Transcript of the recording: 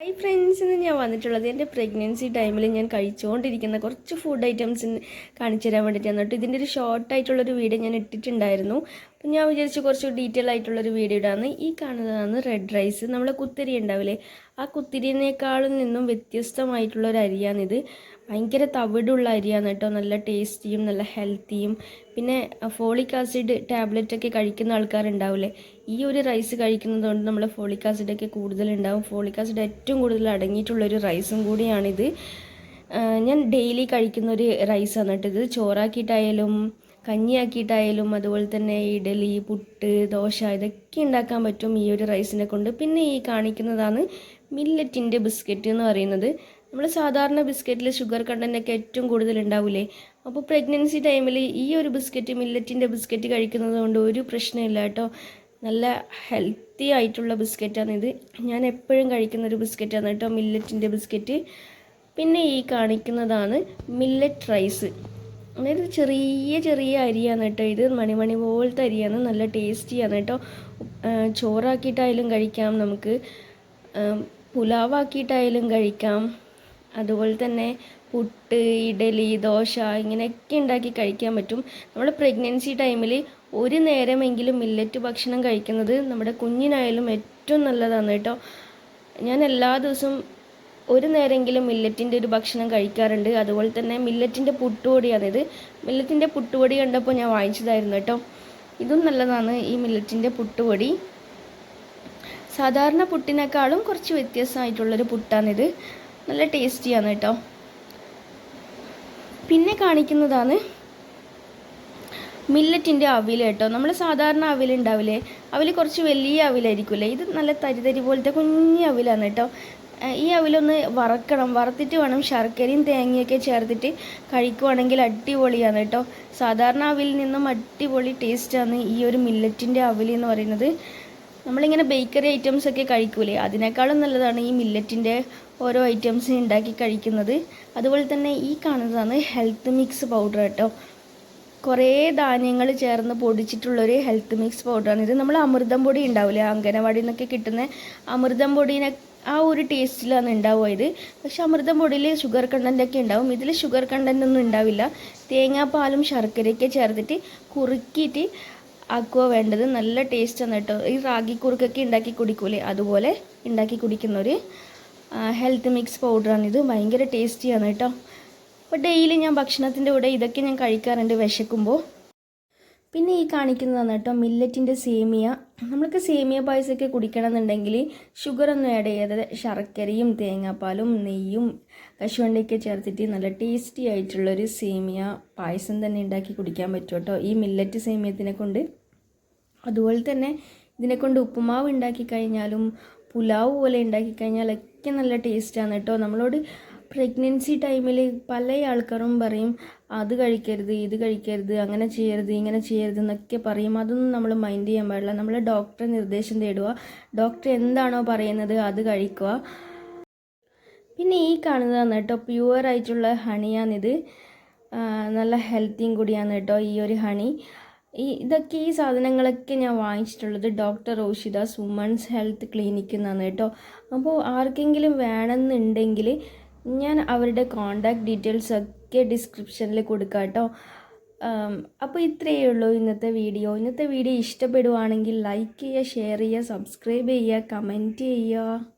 Hi friends ഇന്ന് ഞാൻ വന്നിട്ടുള്ളത് എന്റെ പ്രഗ്നൻസി ടൈമിൽ ഞാൻ കഴിച്ചുകൊണ്ടിരിക്കുന്ന കുറച്ച് ഫുഡ് ഐറ്റംസ് കാണിച്ചു തരാൻ വേണ്ടിയിട്ടാണ് കേട്ടോ ഇതിന്റെ ഒരു ഷോർട്ടായിട്ടുള്ളൊരു വീഡിയോ ഞാൻ ഇട്ടിട്ടുണ്ടായിരുന്നു. അപ്പം ഞാൻ വിചാരിച്ചു കുറച്ച് ഡീറ്റെയിൽ ആയിട്ടുള്ളൊരു വീഡിയോ ഇടാന്ന്. ഈ കാണുന്നതാണ് റെഡ് റൈസ് നമ്മളെ കുത്തരി ഉണ്ടാവില്ലേ? ആ കുത്തിരിനേക്കാളും നിന്നും വ്യത്യസ്തമായിട്ടുള്ള ഒരു അരിയാണിത്. ഭയങ്കര തവിടുള്ള അരിയാണ് കേട്ടോ. നല്ല ടേസ്റ്റിയും നല്ല ഹെൽത്തിയും. പിന്നെ ഫോളിക് ആസിഡ് ടാബ്ലറ്റ് ഒക്കെ കഴിക്കുന്ന ആൾക്കാരുണ്ടാവില്ലേ ഈ ഒരു റൈസ് കഴിക്കുന്നത് കൊണ്ട് നമ്മൾ ഫോളിക് ആസിഡൊക്കെ കൂടുതലുണ്ടാവും. ഫോളിക് ആസിഡ് ഏറ്റവും കൂടുതൽ അടങ്ങിയിട്ടുള്ളൊരു റൈസും കൂടിയാണിത്. ഞാൻ ഡെയിലി കഴിക്കുന്ന ഒരു റൈസാണ് കേട്ടോ ഇത്. ചോറാക്കിയിട്ടായാലും കഞ്ഞിയാക്കിയിട്ടായാലും അതുപോലെ തന്നെ ഇഡലി പുട്ട് ദോശ ഇതൊക്കെ ഉണ്ടാക്കാൻ പറ്റും ഈ ഒരു റൈസിനെ കൊണ്ട്. പിന്നെ ഈ കാണിക്കുന്നതാണ് മില്ലറ്റിന്റെ ബിസ്ക്കറ്റ് എന്ന് പറയുന്നത്. നമ്മൾ സാധാരണ ബിസ്ക്കറ്റിൽ ഷുഗർ കണ്ടന്റ് ഒക്കെ ഏറ്റവും കൂടുതൽ ഉണ്ടാവില്ലേ അപ്പോൾ പ്രഗ്നൻസി ടൈമിൽ ഈ ഒരു ബിസ്ക്കറ്റ് മില്ലറ്റിന്റെ ബിസ്ക്കറ്റ് കഴിക്കുന്നത് കൊണ്ട് ഒരു പ്രശ്നമില്ല കേട്ടോ. നല്ല ഹെൽത്തി ആയിട്ടുള്ള ബിസ്ക്കറ്റാണ് ഇത്. ഞാൻ എപ്പോഴും കഴിക്കുന്ന ഒരു ബിസ്ക്കറ്റാണ് കേട്ടോ മില്ലറ്റിന്റെ ബിസ്ക്കറ്റ്. പിന്നെ ഈ കാണിക്കുന്നതാണ് മില്ലറ്റ് റൈസ് അതായത് ചെറിയ ചെറിയ അരിയാണ് കേട്ടോ ഇത്. മണിമണി പോലത്തെ അരിയാണ്. നല്ല ടേസ്റ്റിയാണ് കേട്ടോ. ചോറാക്കിയിട്ടായാലും കഴിക്കാം നമുക്ക്. പുലാവാക്കിയിട്ടായാലും കഴിക്കാം. അതുപോലെ തന്നെ പുട്ട് ഇഡലി ദോശ ഇങ്ങനെയൊക്കെ ഉണ്ടാക്കി കഴിക്കാൻ പറ്റും. നമ്മുടെ പ്രഗ്നൻസി ടൈമിൽ ഒരു നേരമെങ്കിലും മില്ലറ്റ് ഭക്ഷണം കഴിക്കുന്നത് നമ്മുടെ കുഞ്ഞിനായാലും ഏറ്റവും നല്ലതാണ് കേട്ടോ. ഞാൻ എല്ലാ ദിവസവും ഒരു നേരമെങ്കിലും മില്ലറ്റിന്റെ ഒരു ഭക്ഷണം കഴിക്കാറുണ്ട്. അതുപോലെ തന്നെ മില്ലറ്റിന്റെ പുട്ടുപൊടിയാണിത് മില്ലറ്റിന്റെ പുട്ടുപൊടി കണ്ടപ്പോൾ ഞാൻ വാങ്ങിച്ചതായിരുന്നു കേട്ടോ. ഇതും നല്ലതാണ് ഈ മില്ലറ്റിന്റെ പുട്ടുപൊടി. സാധാരണ പുട്ടിനേക്കാളും കുറച്ച് വ്യത്യസ്തമായിട്ടുള്ളൊരു പുട്ടാണിത്. നല്ല ടേസ്റ്റിയാണ് കേട്ടോ പിന്നെ കാണിക്കുന്നതാണ് മില്ലറ്റിന്റെ അവിൽ കേട്ടോ നമ്മൾ സാധാരണ അവിൽ ഉണ്ടാവില്ലേ? അവിൽ കുറച്ച് വലിയ അവിലായിരിക്കുമല്ലേ ഇത് നല്ല തരിതരി പോലത്തെ കുഞ്ഞു അവിലാണ് കേട്ടോ ഈ അവിലൊന്ന് വറക്കണം. വറുത്തിട്ട് വേണം ശർക്കരയും തേങ്ങയൊക്കെ ചേർത്തിട്ട് കഴിക്കുവാണെങ്കിൽ അടിപൊളിയാണ് കേട്ടോ സാധാരണ അവിൽ നിന്നും അടിപൊളി ടേസ്റ്റാണ് ഈ ഒരു മില്ലറ്റിന്റെ അവിൽ എന്ന് പറയുന്നത്. നമ്മളിങ്ങനെ ബേക്കറി ഐറ്റംസ് ഒക്കെ കഴിക്കൂലേ? അതിനേക്കാളും നല്ലതാണ് ഈ മില്ലറ്റിന്റെ ഓരോ ഐറ്റംസ് ഉണ്ടാക്കി കഴിക്കുന്നത്. അതുപോലെ തന്നെ ഈ കാണുന്നതാണ് ഹെൽത്ത് മിക്സ് പൗഡർ കേട്ടോ കുറേ ധാന്യങ്ങൾ ചേർന്ന് പൊടിച്ചിട്ടുള്ളൊരു ഹെൽത്ത് മിക്സ് പൗഡറാണ് ഇത് നമ്മൾ അമൃതം പൊടി ഉണ്ടാവില്ലേ അംഗനവാടിയിൽ നിന്നൊക്കെ കിട്ടുന്ന അമൃതം പൊടീനെ ആ ഒരു ടേസ്റ്റിലാണ് ഉണ്ടാവുക ഇത്. പക്ഷെ അമൃതം പൊടിയിൽ ഷുഗർ കണ്ടന്റൊക്കെ ഉണ്ടാവും. ഇതിൽ ഷുഗർ കണ്ടന്റ് ഒന്നും ഉണ്ടാവില്ല. തേങ്ങാപ്പാലും ശർക്കരയൊക്കെ ചേർത്തിട്ട് കുറുക്കിയിട്ട് ആക്കുക വേണ്ടത് നല്ല ടേസ്റ്റാണ് കേട്ടോ. ഈ റാഗി കുറുക്കൊക്കെ ഉണ്ടാക്കി കുടിക്കൂലേ? അതുപോലെ ഉണ്ടാക്കി കുടിക്കുന്ന ഒരു ഹെൽത്ത് മിക്സ് പൗഡറാണിത് ഭയങ്കര ടേസ്റ്റിയാണ് കേട്ടോ. അപ്പോൾ ഡെയിലി ഞാൻ ഭക്ഷണത്തിന്റെ കൂടെ ഇതൊക്കെ ഞാൻ കഴിക്കാറുണ്ട് വിശക്കുമ്പോൾ പിന്നെ ഈ കാണിക്കുന്നതാണ് കേട്ടോ മില്ലറ്റിന്റെ സേമിയ. നമ്മൾക്ക് സേമിയ പായസമൊക്കെ കുടിക്കണമെന്നുണ്ടെങ്കിൽ ഷുഗറൊന്നും ആഡ് ചെയ്യാതെ ശർക്കരയും തേങ്ങാപ്പാലും നെയ്യും കശുവണ്ടിയൊക്കെ ചേർത്തിട്ട് നല്ല ടേസ്റ്റി ആയിട്ടുള്ളൊരു സേമിയ പായസം തന്നെ ഉണ്ടാക്കി കുടിക്കാൻ പറ്റും കേട്ടോ. ഈ മില്ലറ്റ് സേമിയത്തിനെ കൊണ്ട്. അതുപോലെ തന്നെ ഇതിനെ കൊണ്ട് ഉപ്പുമാവ് ഉണ്ടാക്കി കഴിഞ്ഞാലും പുലാവ് പോലെ ഉണ്ടാക്കി കഴിഞ്ഞാലൊക്കെ നല്ല ടേസ്റ്റാണ് കേട്ടോ. നമ്മളോട് പ്രഗ്നൻസി ടൈമിൽ പല ആൾക്കാരും പറയും അത് കഴിക്കരുത് ഇത് കഴിക്കരുത് അങ്ങനെ ചെയ്യരുത് ഇങ്ങനെ ചെയ്യരുത് എന്നൊക്കെ പറയും. അതൊന്നും നമ്മൾ മൈൻഡ് ചെയ്യാൻ പാടില്ല. നമ്മൾ ഡോക്ടറെ നിർദ്ദേശം തേടുക. ഡോക്ടർ എന്താണോ പറയുന്നത് അത് കഴിക്കുക. പിന്നെ ഈ കാണുന്നതാണ് കേട്ടോ. പ്യുവർ ആയിട്ടുള്ള ഹണിയാണിത്. നല്ല ഹെൽത്തിയും കൂടിയാണ് കേട്ടോ ഈ ഒരു ഹണി. ഈ ഇതൊക്കെ ഈ സാധനങ്ങളൊക്കെ ഞാൻ വാങ്ങിച്ചിട്ടുള്ളത് ഡോക്ടർ റോഷിദാസ് വുമൺസ് ഹെൽത്ത് ക്ലിനിക്കിൽ നിന്നാണ് കേട്ടോ. അപ്പോൾ ആർക്കെങ്കിലും വേണമെന്നുണ്ടെങ്കിൽ ഞാൻ അവരുടെ കോണ്ടാക്ട് ഡീറ്റെയിൽസ് ഒക്കെ ഡിസ്ക്രിപ്ഷനിൽ കൊടുക്കാം കേട്ടോ. അപ്പോൾ ഇത്രയേ ഉള്ളൂ ഇന്നത്തെ വീഡിയോ ഇന്നത്തെ വീഡിയോ ഇഷ്ടപ്പെടുവാണെങ്കിൽ ലൈക്ക് ചെയ്യുക ഷെയർ ചെയ്യുക സബ്സ്ക്രൈബ് ചെയ്യുക കമന്റ് ചെയ്യുക.